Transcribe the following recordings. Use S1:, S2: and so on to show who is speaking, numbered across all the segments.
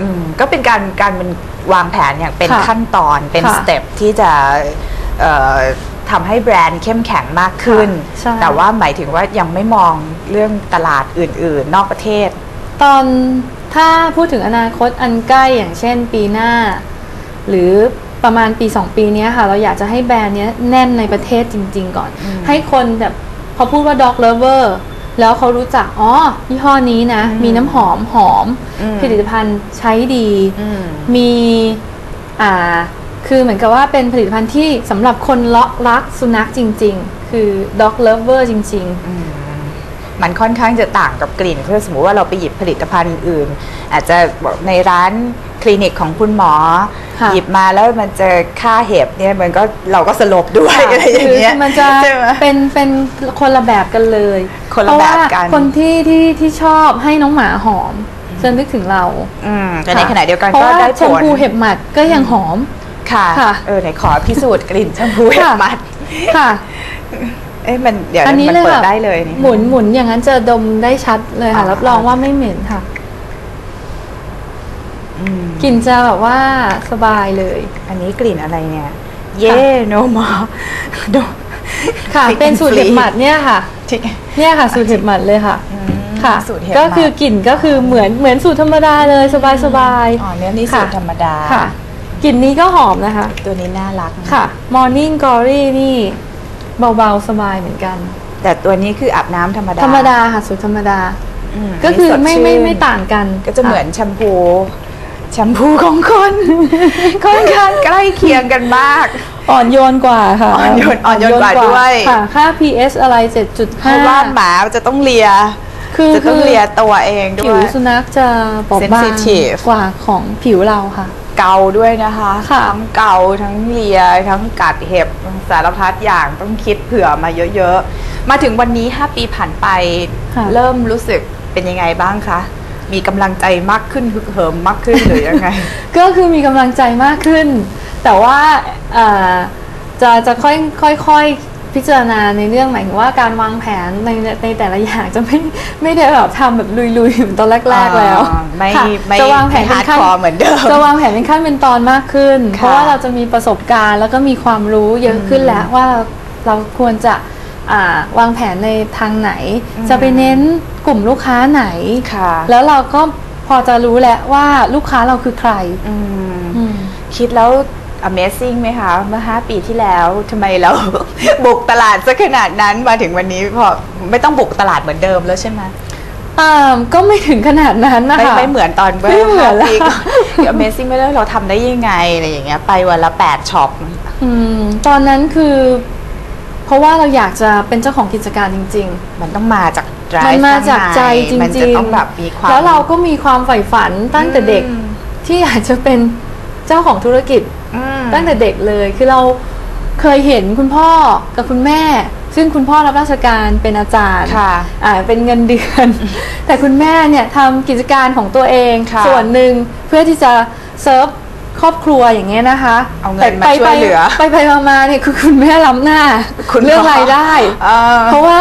S1: อืมก็เป็นการการมันวางแผนอย่างเป็น
S2: ค่ะ
S1: ขั้นตอนเป็น
S2: ค่ะ
S1: สเต็ปที่จะเอ่อทำให้แบรนด์เข้มแข็งมากขึ้น
S2: ใช่
S1: แต่ว่าหมายถึงว่ายังไม่มองเรื่องตลาดอื่น ๆ นอกประเทศ
S2: ตอนถ้าพูดถึงอนาคตอันใกล้อย่างเช่นปีหน้า หรือประมาณปี 2 ปีเนี้ยค่ะ เราอยากจะให้แบรนด์เนี้ยแน่นในประเทศจริง ๆ ก่อน ให้คนแบบพอพูดว่า dog lover แล้วเขารู้จักอ๋อยี่ห้อนี้นะ
S1: อืม
S2: มีน้ำหอมหอม
S1: อืม
S2: ผลิตภัณฑ์ใช้ดี
S1: อืม
S2: มีอ่าคือเหมือนกับว่าเป็นผลิตภัณฑ์ที่สำหรับคนเลาะรักสุนัขจริง ๆ คือ dog lover จริง ๆ
S1: มันค่อนข้างจะต่างกับกลิ่นเพื่อสมมติว่าเราไปหยิบผลิตภัณฑ์อื่น อาจจะบอกในร้านคลินิกของคุณหมอ
S2: ค่ะ
S1: หยิบมาแล้วมันเจอค่าเห็บเนี่ยมันก็เราก็สลบด้วยอะไรอย่างเงี้ย
S2: คือมันจะ
S1: ใช่ไหม
S2: เป็นเป็นคนละแบบกันเลย
S1: คนละแบบกัน
S2: เพราะว่าคนที่ที่ที่ชอบให้น้องหมาหอมจะนึกถึงเรา
S1: อืมแต่ในขณะเดียวกัน
S2: เพราะ
S1: ก็
S2: ว่า
S1: ได้
S2: แช
S1: ผมล
S2: พูเห็บหมัดก็ยังหอม
S1: ค่ะ
S2: ค่ะ
S1: เออไหนขอพิสูจน์กลิ่นแชมพูเห็บ
S2: ค่ะ
S1: มัด
S2: ค่ะ
S1: เอ๊ะมันเดี๋ยว
S2: อันนี้
S1: มัน
S2: เลย
S1: เปิด
S2: ค่ะ
S1: ได้เลยนี่
S2: หมุนหมุนอย่างนั้นจะดมได้ชัดเลยค่ะ
S1: อ่า
S2: รับรองว่าไม่เหม็นค่ะ
S1: อืม
S2: กลิ่นจะแบบว่าสบายเลย
S1: อันนี้กลิ่นอะไรเนี่ย เย่โนมอดม
S2: ค่ะ
S1: Thick
S2: เป็น
S1: and
S2: สูตรเห็บ
S1: free
S2: หมัดเนี่ยค่ะ
S1: ทิก
S2: เนี่ยค่ะ สูตรเห็บหมัดเลยค่ะ
S1: อืม
S2: ค่ะ
S1: สูตรเห็บ
S2: ก็
S1: หมัด
S2: คือกลิ่นก็คือเหมือนเหมือนสูตรธรรมดาเลยสบายสบายๆ
S1: อ๋อเนื้อนี่สูตรธรรมดา
S2: ค่ะกลิ่นนี้ก็หอมนะคะ
S1: ตัวนี้น่ารักน
S2: ค่ะ Morning Glory นี่ เบาๆสบายเหมือนกัน
S1: แต่ตัวนี้คืออาบน้ำธรรมดา
S2: ธรรมดาค่ะสูตรธรรมดา
S1: ม
S2: ก็คือไม่
S1: สด
S2: ไม่
S1: ชื่น
S2: ไม่ต่างกัน
S1: ก็จะเหมือนแชมพู แชมพูของคนค่อนข้างใกล้เคียงกันมาก
S2: อ่อนโยนกว่าค่ะ
S1: อ่อนโยนอ่อนโยนกว่าด้วย
S2: ค่ะ ค่า PS อะไร
S1: เพราะว่า
S2: 7.5
S1: หมาจะต้องเลีย
S2: คือ
S1: จะต้อง
S2: คือ
S1: เลียตัวเองด้
S2: ผิว
S1: วย
S2: สุนัขจะบอบบาง
S1: Sensitive
S2: กว่าของผิวเราค่ะ
S1: เกาด้วยนะคะ
S2: ค่ะ
S1: ทั้งเกาทั้งเลีย ทั้งกัดเห็บสารพัดอย่างต้องคิดเผื่อมาเยอะๆ มาถึงวันนี้ 5 ปีผ่านไป
S2: ค่ะ
S1: เริ่มรู้สึกเป็นยังไงบ้างคะ มีกำลังใจมากขึ้นฮึกเหิมมากขึ้นหรือยังไง
S2: ก็คือมีกำลังใจมากขึ้น แต่ว่าเอ่อจะจะค่อยค่อยค่อย พิจารณาในเรื่องหมายถึงว่าการวางแผนในในแต่ละอย่างจะไม่ไม่ได้แบบทำแบบลุยๆเหมือนตอนแรก ๆแล้ว
S1: อ่าไม่
S2: ค่ะ
S1: ไม่
S2: จะวางแผน
S1: ไม่
S2: เป็นขั้น
S1: hardcore เหมือนเดิม
S2: จะวางแผนเป็นขั้นเป็นตอนมากขึ้น
S1: ค่ะ
S2: เพราะว่าเราจะมีประสบการณ์แล้วก็มีความรู้เยอะขึ้นแล้วว่าเราควรจะอ่าวางแผนในทางไหน จะไปเน้นกลุ่มลูกค้าไหน
S1: ค่ะ
S2: แล้วเราก็พอจะรู้แล้วว่าลูกค้าเราคือใคร
S1: อืม
S2: อืม
S1: คิดแล้ว Amazing ไหมคะ เมื่อ 5 ปีที่แล้วทำไมเรา บุกตลาดซะขนาดนั้นมาถึงวันนี้พอไม่ต้องบุกตลาดเหมือนเดิมแล้วใช่ไหม
S2: อ่าก็ไม่ถึงขนาดนั้นนะ
S1: ไม่
S2: คะ
S1: ไม่เหมือนตอนเมื่
S2: ไม่เหมือน
S1: 5
S2: ละ
S1: ปีก่อน Amazing ไม่เลยเราทำได้ยังไงอะไรอย่างเงี้ยไปวันละ8ช็อป
S2: อืมตอนนั้นคือ เพราะว่าเราอยากจะเป็นเจ้าของกิจการจริง
S1: มันต้องมาจาก
S2: ๆ
S1: drive
S2: มันมาจากใจจ
S1: ข้างในมัน
S2: ริ
S1: จะ
S2: ง
S1: ต้องแบบมีความ
S2: แล้วเราก็มีความใฝ่ฝันตั้งแต่เด็ก
S1: อืม
S2: ที่อยากจะเป็นเจ้าของธุรกิจ
S1: อืม
S2: ตั้งแต่เด็กเลยคือเราเคยเห็นคุณพ่อกับคุณแม่ ซึ่งคุณพ่อรับราชการเป็นอาจารย์
S1: ค่ะ
S2: อ่าเป็นเงินเดือน แต่คุณแม่เนี่ยทำกิจการของตัวเอง
S1: ค่ะ
S2: ส่วนหนึ่งเพื่อที่จะเซิร์ฟครอบครัวอย่างเงี้ยนะคะ
S1: เอาเงิน
S2: แต่
S1: มาช่วยเหลือ
S2: ไปไปมามาเนี่ยคือคุณแม่ล้ำหน้า
S1: คุณ
S2: เรื่อง
S1: พ่อ
S2: รายได้
S1: เออ
S2: เพราะว่า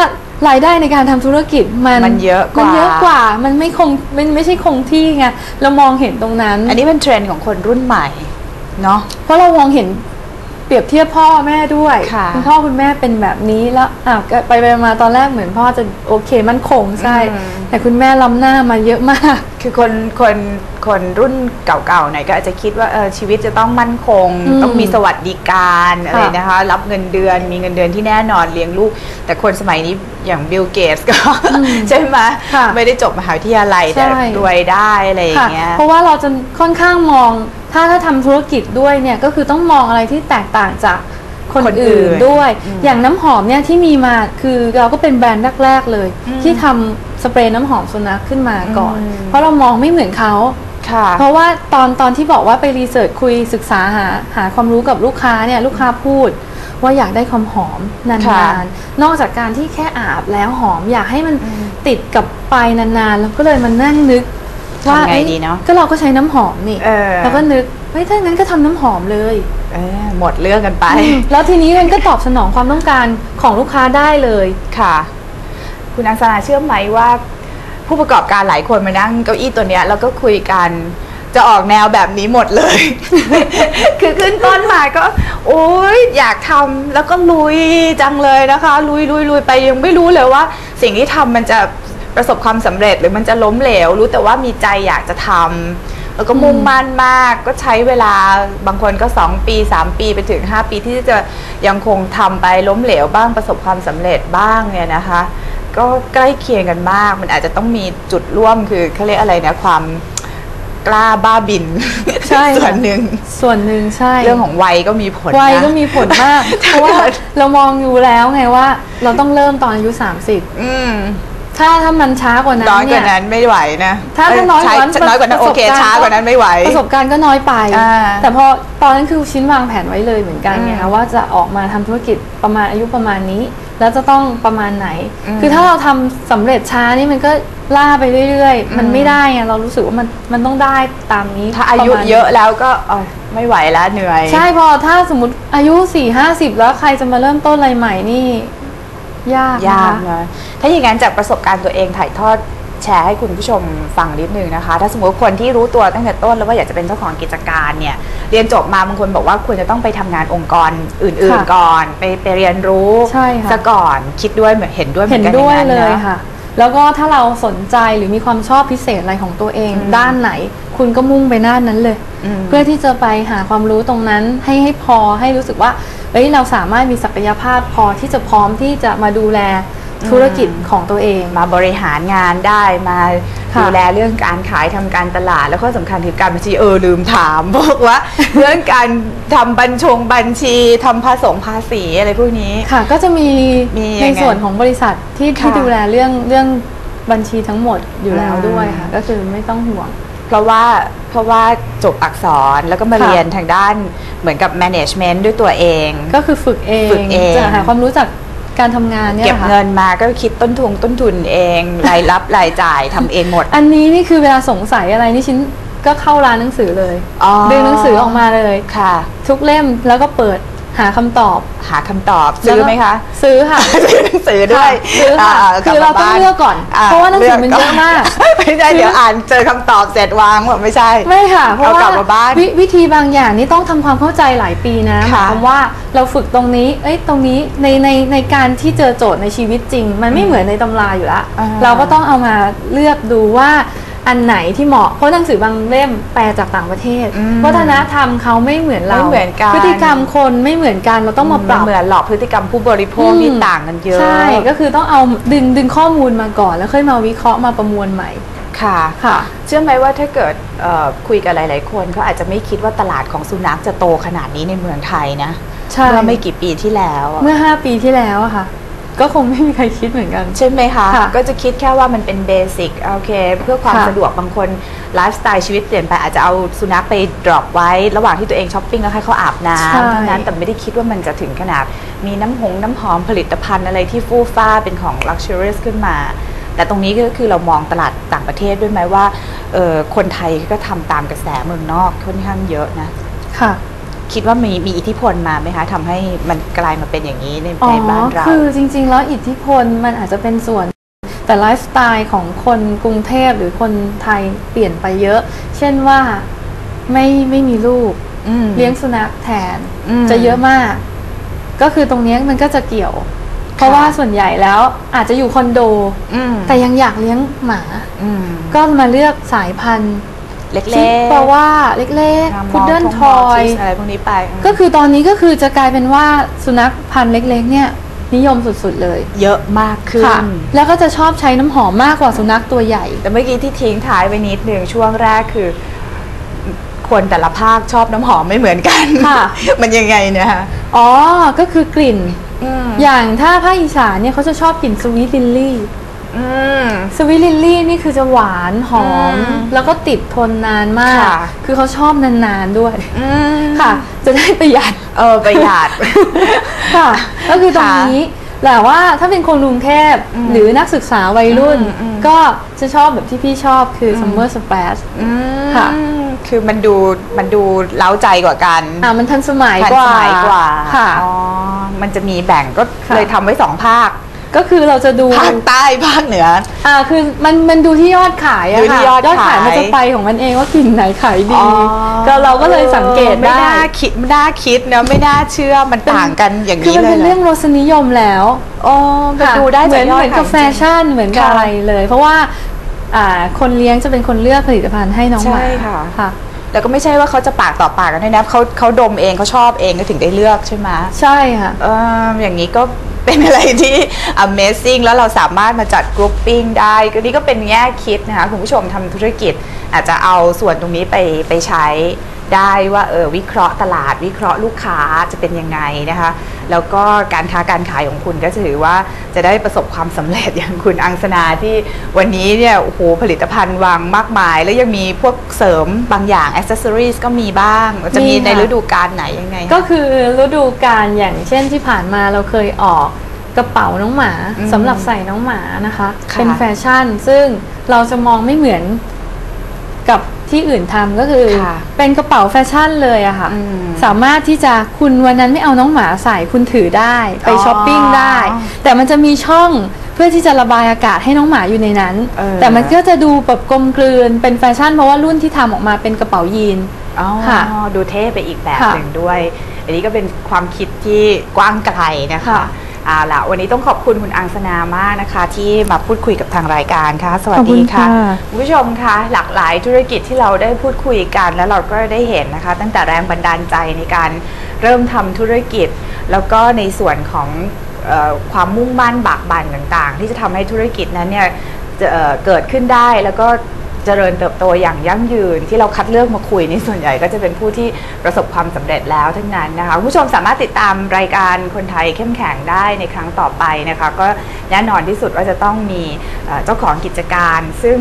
S2: รายได้ในการทำธุรกิจมัน
S1: มันเยอะกว่ามั
S2: นเยอะกว่ามันไม่คงมันไม่ใช่คงที่ไงเรามองเห็นตรงนั้น
S1: อันนี้เป็นเทรนด์ของคนรุ่นใหม่ เนาะ
S2: เพราะเรามองเห็นเปรียบเทียบพ่อแม่ด้วย
S1: ค่ะ
S2: ณพ่อคุณแม่เป็นแบบนี้แล้วอะก็ไปไปมาตอนแรกเหมือนพ่อจะโอเคมั่นคงใช่
S1: อืม
S2: แต่คุณแม่ล้ำหน้ามาเยอะมาก
S1: คือคนคนคนรุ่นเก่าๆหน่อยก็อาจจะคิดว่าเออชีวิตจะต้องมั่นคง
S2: อืม
S1: ต้องมีสวัสดิการอะไร
S2: ค่ะ
S1: นะคะ รับเงินเดือนมีเงินเดือนที่แน่นอนเลี้ยงลูก แต่คนสมัยนี้อย่างบิลเกตก็ ใช่ไหม
S2: ค่ะ
S1: ไม่ได้จบมหาวิทยาลัยแต่
S2: ใช่
S1: รวยได้อะไรอย่า
S2: ค่ะ
S1: งเงี้ย
S2: เพราะว่าเราจะค่อนข้างมอง ถ้าถ้าทำธุรกิจด้วยเนี่ยก็คือต้องมองอะไรที่แตกต่างจากคน
S1: คนอื่
S2: อื่
S1: น
S2: นด้วย
S1: อืม
S2: อย่างน้ำหอมเนี่ยที่มีมาคือเราก็เป็นแบรนด์แรกๆเลย
S1: อืม
S2: ที่ทำสเปรย์น้ำหอมสุนัขขึ้นมาก่อน
S1: อืม
S2: เพราะเรามองไม่เหมือนเขา
S1: ค่ะ
S2: เพราะว่าตอนตอนที่บอกว่าไปรีเสิร์ชคุยศึกษาหาหาความรู้กับลูกค้าเนี่ยลูกค้าพูด ว่าอยากได้ความหอมนา
S1: ค่ะ
S2: นๆนอกจากการที่แค่อาบแล้วหอมอยากให้มันติดกับปลายนานๆ แล้วก็เลยมานั่งนึก ว่า
S1: ทำไง
S2: เอ๊ะ
S1: ดีเนาะ
S2: ก็เราก็ใช้น้ำหอมนี่
S1: เออ
S2: แล้วก็นึกเฮ้ยถ้างั้นก็ทำน้ำหอมเลย
S1: เออหมดเรื่องกันไป
S2: แล้วทีนี้มันก็ตอบสนองความต้องการของลูกค้าได้เลย
S1: ค่ะ คุณอังสนาเชื่อไหมว่า ผู้ประกอบการหลายคนมานั่งเก้าอี้ตัวเนี้ยแล้วก็คุยกันจะจะออกแนวแบบนี้หมดเลย คือขึ้นต้นมาก็ โอ๊ยอยากทำแล้วก็ลุยจังเลยนะคะ ลุยลุยลุยไปยังไม่รู้เลยว่า สิ่งที่ทำมันจะ ประสบความสำเร็จหรือมันจะล้มเหลว รู้แต่ว่ามีใจอยากจะทำแล้วก็มุ่งมั่นมากก็ใช้เวลาบางคนก็ 2 ปี 3 ปีไปถึง 5 ปีที่จะยังคงทำไปล้มเหลวบ้างประสบความสำเร็จบ้างเนี่ยนะคะ ก็ใกล้เคียงกันมาก มันอาจจะต้องมีจุดร่วมคือเขาเรียกอะไรนะความกล้าบ้าบิน
S2: ใช่ค่ะ
S1: ส่วนหนึ่ง
S2: ส่วนหนึ่งใช่
S1: เรื่องของวัยก็มีผลนะ
S2: วัยก็มีผลมาก เพ
S1: ถ้า
S2: ราะว่า
S1: เกิด
S2: เรามองอยู่แล้วไงว่า เราต้องเริ่มตอนอายุ
S1: อืม
S2: 30 ถ้าถ้ามันช้ากว่านั้น
S1: น้อยก
S2: เนี่
S1: ว่าย นั้นไม่ไหวนะ
S2: ถ้าถ้าน้อยกว่านั้น
S1: ใช่น้อยกว่านั้นโอเค
S2: ประสบการณ์
S1: ช้ากว่านั้นไม่ไหว
S2: ประสบการณ์ก็น้อยไป
S1: อ่า
S2: แต่พอตอนนั้นคือชิ้นวางแผนไว้เลยเหมือนกันไง
S1: อื
S2: คะ
S1: ม
S2: ว่าจะออกมาทำธุรกิจประมาณอายุประมาณนี้ แล้วจะต้องประมาณไหน
S1: อืม
S2: คือถ้าเราทำสำเร็จช้านี่มันก็ล่าไปเรื่อยๆ มัน
S1: อืม
S2: ไม่ได้ไงเรารู้สึกว่ามันมันต้องได้ตามนี้
S1: ถ้าอายุ
S2: ประมณ
S1: เยอะแล้วก็เอยไม่ไหวแล้วเหนื่อย
S2: ใช่พอถ้าสมมติอายุ4ี่ห้าสิบแล้วใครจะมาเริ่มต้นอะไรใหม่นี่ ยากนะ
S1: ยาก
S2: คะ
S1: นะถ้าอย่างนั้นจากประสบการณ์ตัวเองถ่ายทอดแชร์ให้คุณผู้ชมฟังนิดนึงนะคะ ถ้าสมมติคนที่รู้ตัวตั้งแต่ต้นแล้วว่าอยากจะเป็นเจ้าของกิจการเนี่ย เรียนจบมาบางคนบอกว่าควรจะต้องไปทำงานองค์กรอื่น
S2: ค่ะ
S1: ๆก่อน ไปไปเรียนรู้
S2: ใช่ค่ะ
S1: ซะก่อนคิดด้วยเหมือนเห็นด้วยเหมื
S2: เห็
S1: อนนกัน
S2: ด้วย
S1: อาง
S2: เล
S1: นั้น
S2: ย
S1: นะ
S2: ค่ะ แล้วก็ถ้าเราสนใจหรือมีความชอบพิเศษอะไรของตัวเอง
S1: อืม
S2: ด้านไหน คุณก็มุ่งไปด้านนั้นเลย
S1: ม
S2: เพื่อที่จะไปหาความรู้ตรงนั้นให้ให้พอให้รู้สึกว่าเอ้ยเราสามารถมีศักยภาพพอที่จะพร้อมที่จะมาดูแลธุรกิจของตัวเอง
S1: มาบริหารงานได้มา
S2: ค่ะ
S1: ดูแลเรื่องการขายทำการตลาด แล้วก็สำคัญคือการบัญชีเออลืมถามบอกว่า เรื่องการทำบัญชงบัญชีทำภาษงภาษีอะไรพวกนี้
S2: ค่ะ ก็จะมี
S1: มียังไง
S2: ในส่วนของบริษัทที่ที่
S1: ค่ะ
S2: ดูแลเรื่องเรื่องบัญชีทั้งหมดอยู่แล้ว
S1: อืม
S2: ด้วยค่ะ ก็คือไม่ต้องห่วง
S1: เพราะว่าเพราะว่าจบอักษรแล้วก็มา
S2: ค่ะ
S1: เรียนทางด้านเหมือนกับ management ด้วยตัวเอง
S2: ก็คือฝึกเอง
S1: ฝึกเอง
S2: จะหาความรู้จาก การทำงานเนี่ย
S1: เก็บ
S2: แหละค่ะ
S1: เงินมาก็คิดต้นทุนต้นทุนเองรายรับรายจ่ายทำเองหมด
S2: อันนี้นี่คือเวลาสงสัยอะไรนี่ชิ้นก็เข้าร้านหนังสือเลย
S1: อ๋อ
S2: ดึงหนังสือออกมาเลย
S1: ค่ะ
S2: ทุกเล่มแล้วก็เปิด หาคำตอบ
S1: หาคำตอบซื้อไหมคะ
S2: ซื้อค่ะ
S1: ซื้อหนังสือด้วย
S2: ซื้อค่ะาคือเราต้อง
S1: บบ้น
S2: เลือกก่อนเพราะว่าหนังสือมันเยอะมาก
S1: ไม่ใช่เดี๋ยวอ่านเจอคำตอบเสร็จวางแบบไม่ใช่
S2: ไม่ค่ะ เพราะ
S1: เอา
S2: ว่าก
S1: ลับมาบ้าน
S2: ววิธีบางอย่างนี่ต้องทำความเข้าใจหลายปีนะห
S1: ค่ะ
S2: มายความว่าเราฝึกตรงนี้ เอ้ยตรงนี้ในในในการที่เจอโจทย์ในชีวิตจริง มันไม่เหมือนในตำราอยู่แล้ว
S1: อ่า
S2: เราก็ต้องเอามาเลือกดูว่า อันไหนที่เหมาะเพราะหนังสือบางเล่มแปลจากต่างประเทศ
S1: อืม
S2: วัฒนธรรมเขาไม่เหมือนเรา
S1: ไม่เหมือนกัน
S2: พฤติกรรมคนไม่เหมือนกันเราต้องมาปรับ
S1: ไเหมือนหลอกพฤติกรรมผู้บริโภค
S2: อืม
S1: นี่ต่างกันเยอะ
S2: ใช่ก็คือต้องเอาดึงดึงข้อมูลมาก่อน แล้วค่อยมาวิเคราะห์มาประมวลใหม่
S1: ค่ะ
S2: ค่ะ
S1: เชื่อไหมว่าถ้าเกิดเอ่อคุยกับหลาย ๆ คนเขาอาจจะไม่คิดว่าตลาดของสุนัขจะโตขนาดนี้ในเมืองไทยนะ
S2: ใช่
S1: เมื่อไม่กี่ปีที่แล้วอะ
S2: เมื่อ 5 ปีที่แล้วอะค่ะ ก็คงไม่มีใครคิดเหมือนกัน
S1: ใช่ไหมคะ
S2: ค่ะ
S1: ก็จะคิดแค่ว่ามันเป็นเบสิกโอเค เพื่อความ
S2: ค่ะ
S1: สะดวกบางคนไลฟ์สไตล์ชีวิตเปลี่ยนไปอาจจะเอาสุนัขไปดรอปไว้ ระหว่างที่ตัวเองช้อปปิ้งแล้วให้เขาอาบน้ำ
S2: ใช่
S1: เท่านั้นแต่ไม่ได้คิดว่ามันจะถึงขนาด มีน้ำหงน้ำหอมผลิตภัณฑ์อะไรที่ฟู่ฟ้าเป็นของ luxurious ขึ้นมา แต่ตรงนี้ก็คือเรามองตลาดต่างประเทศด้วยไหมว่าเออคนไทยก็ทำตามกระแสเมืองนอกค่อนข้างเยอะนะ
S2: ค่ะ
S1: คิดว่ามีมีอิทธิพลมาไหมคะทำให้มันกลายมาเป็นอย่างนี้ใน
S2: อ๋อ
S1: ในบ้านเรา
S2: คือจริง ๆ แล้วอิทธิพลมันอาจจะเป็นส่วน แต่ไลฟ์สไตล์ของคนกรุงเทพหรือคนไทยเปลี่ยนไปเยอะ เช่นว่าไม่ไม่มีลูก
S1: อืม
S2: เลี้ยงสุนัขแทน
S1: อืม
S2: จะเยอะมาก ก็คือตรงเนี้ยมันก็จะเกี่ยว เพราะว่าส่วนใหญ่แล้วอาจจะอยู่คอนโด
S1: อืม
S2: แต่ยังอยากเลี้ยงหมา
S1: อืม
S2: ก็มาเลือกสายพันธุ์
S1: เล็ก
S2: ชิ
S1: ๆ
S2: ปาว่าเล็กๆพุดเดิ้ลทอย
S1: อะไรพวกนี้ไปอืม
S2: ก็คือตอนนี้ก็คือจะกลายเป็นว่าสุนัขพันธุ์เล็กๆ เนี่ย นิยมสุดๆเลย
S1: เยอะมากขึ้น
S2: ค่ะแล้วก็จะชอบใช้น้ำหอมมากกว่าสุนัขตัวใหญ่
S1: แต่เมื่อกี้ที่ทิ้งท้ายไว้นิดหนึ่งช่วงแรกคือ คนแต่ละภาคชอบน้ำหอมไม่เหมือนกัน
S2: ค่ะ
S1: มันยังไงเนี่ยคะ
S2: อ๋อก็คือกลิ่น
S1: อืม
S2: อย่างถ้าภาคอีสานเนี่ยเขาจะชอบกลิ่นสวีทลิลลี่
S1: อืม
S2: สวีทลิลลี่นี่คือจะหวานหอม
S1: อืม
S2: แล้วก็ติดทนนานมาก
S1: ค่ะ
S2: คือเขาชอบนานๆด้วย
S1: อืม
S2: ค่ะ จะได้ประหยัด
S1: เออประหยัด
S2: ค่ะ ก็คือตรง
S1: ค่ะ
S2: นี้แต่ว่าถ้าเป็นคนกรุงเทพ
S1: อืม
S2: หรือนักศึกษาวัยรุ่น
S1: อืมอืม
S2: ก็จะชอบแบบที่พี่ชอบคืออ summer splash
S1: อืม
S2: ค่ะ
S1: คือมันดูมันดูเล้าใจกว่ากัน
S2: อ่ามันทันสมัย
S1: ทัน
S2: กว่า
S1: สมัยกว่า
S2: ค่ะ
S1: อ๋อมันจะมีแบ่งก็
S2: ค่ะ
S1: เลยทำไว้สองภาค
S2: ก็คือเราจะดู
S1: ภาคใต้ภาคเหนือ
S2: อ่าคือมันมันดูที่ยอดขายอะ
S1: ดูที่
S2: ค่ะ
S1: ยอดขาย
S2: มันจะไปของมันเองว่ากลิ่นไหนขายดี
S1: อ๋อ
S2: ก็เราก็เลยสังเกต
S1: ไม่
S2: ได้
S1: น่าคิดไม่น่าคิดนะไม่น่าเชื่อมันต่างกันอย่าง
S2: คือ
S1: นี้
S2: มัน
S1: เลย
S2: เป็นเรื่องรสนิยมแล้ว
S1: อ๋อมัน
S2: ค่ะ
S1: ดูได้
S2: เหมื
S1: จาก
S2: อน
S1: ยอ
S2: เห
S1: ด
S2: มือน
S1: ขาย
S2: กับแฟชั่นเหมือนกับ
S1: ค่ะ
S2: อะไรเลย เพราะว่าอ่าคนเลี้ยงจะเป็นคนเลือกผลิตภัณฑ์ให้น้องหมา
S1: ใช่ค่ะ
S2: ค่ะ
S1: แล้วก็ไม่ใช่ว่าเขาจะปากต่อปากกันด้วยนะเขาเขาดมเองเขาชอบเองก็ถึงได้เลือกใช่ไหม
S2: ใช่ค่ะ
S1: เอออย่างนี้ก็ เป็นอะไรที่ Amazing แล้วเราสามารถมาจัดกรุ๊ปปิ้งได้ก็นี่ก็เป็นแง่คิดนะคะคุณผู้ชมทำธุรกิจอาจจะเอาส่วนตรงนี้ไปไปใช้ ได้ว่าเออวิเคราะห์ตลาด วิเคราะห์ลูกค้าจะเป็นยังไงนะคะ แล้วก็การค้าการขายของคุณก็จะถือว่าจะได้ประสบความสำเร็จอย่างคุณอังสนาที่วันนี้เนี่ยโอ้โหผลิตภัณฑ์วางมากมาย แล้วยังมีพวกเสริมบางอย่างอ c เซ s ซอรี s ก็มีบ้าง จะมี
S2: มีค่ะ
S1: ในฤดูกาลไหนยังไงคะ
S2: ก็คือฤดูกาลอย่างเช่นที่ผ่านมาเราเคยออกกระเป๋าน้องหมา
S1: อืม
S2: สำหรับใส่น้องหมานะคะ
S1: ค่ะ
S2: เป็นแฟชั่น ซึ่งเราจะมองไม่เหมือนกับ ที่อื่นทำก็คือ
S1: ค่ะ
S2: เป็นกระเป๋าแฟชั่นเลยอะค่ะ
S1: อืม
S2: สามารถที่จะคุณวันนั้นไม่เอาน้องหมาใส่คุณถือได้ไป
S1: อ๋อ
S2: ช้อปปิ้งได้ แต่มันจะมีช่องเพื่อที่จะระบายอากาศให้น้องหมาอยู่ในนั้น
S1: เออ
S2: แต่มันก็จะดูแบบกลมกลืนเป็นแฟชั่นเพราะว่ารุ่นที่ทำออกมาเป็นกระเป๋ายีน
S1: อ๋อ
S2: ค่ะ
S1: ดูเท่ไปอีกแบบ
S2: ค่ะ
S1: หนึ่งด้วย อันนี้ก็เป็นความคิดที่กว้างไกลนะคะ
S2: ค่ะ
S1: เอาละวันนี้ต้องขอบคุณคุณอังสนามากนะคะ ที่มาพูดคุยกับทางรายการค่ะ สวัส
S2: ขอบคุ
S1: ดี
S2: ณ
S1: ค่ะ
S2: ค่ะ
S1: คุณผู้ชมคะหลากหลายธุรกิจที่เราได้พูดคุยกัน แล้วเราก็ได้เห็นนะคะ ตั้งแต่แรงบันดาลใจในการเริ่มทำธุรกิจ แล้วก็ในส่วนของเออความมุ่งมั่นบากบั่นต่างๆ ที่จะทำให้ธุรกิจนั้นเนี่ยจะเอ่อเกิดขึ้นได้แล้วก็ เจริญเติบโตอย่างยั่งยืน ที่เราคัดเลือกมาคุยนี่ส่วนใหญ่ก็จะเป็นผู้ที่ประสบความสำเร็จแล้วทั้งนั้นนะคะคุณผู้ชมสามารถติดตามรายการคนไทยเข้มแข็งได้ในครั้งต่อไปนะคะ ก็แน่นอนที่สุดว่าจะต้องมีเจ้าของกิจการ ซึ่ง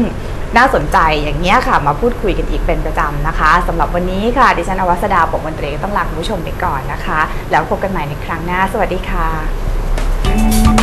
S1: น่าสนใจอย่างนี้ยค่ะ มาพูดคุยกันอีกเป็นประจำนะคะสำหรับวันนี้ค่ะ ดิฉันอวัสดาปกมนตรีต้องลาคุณผู้ชมไปก่อนนะคะ แล้วพบกันใหม่ในครั้งหน้า สวัสดีค่ะ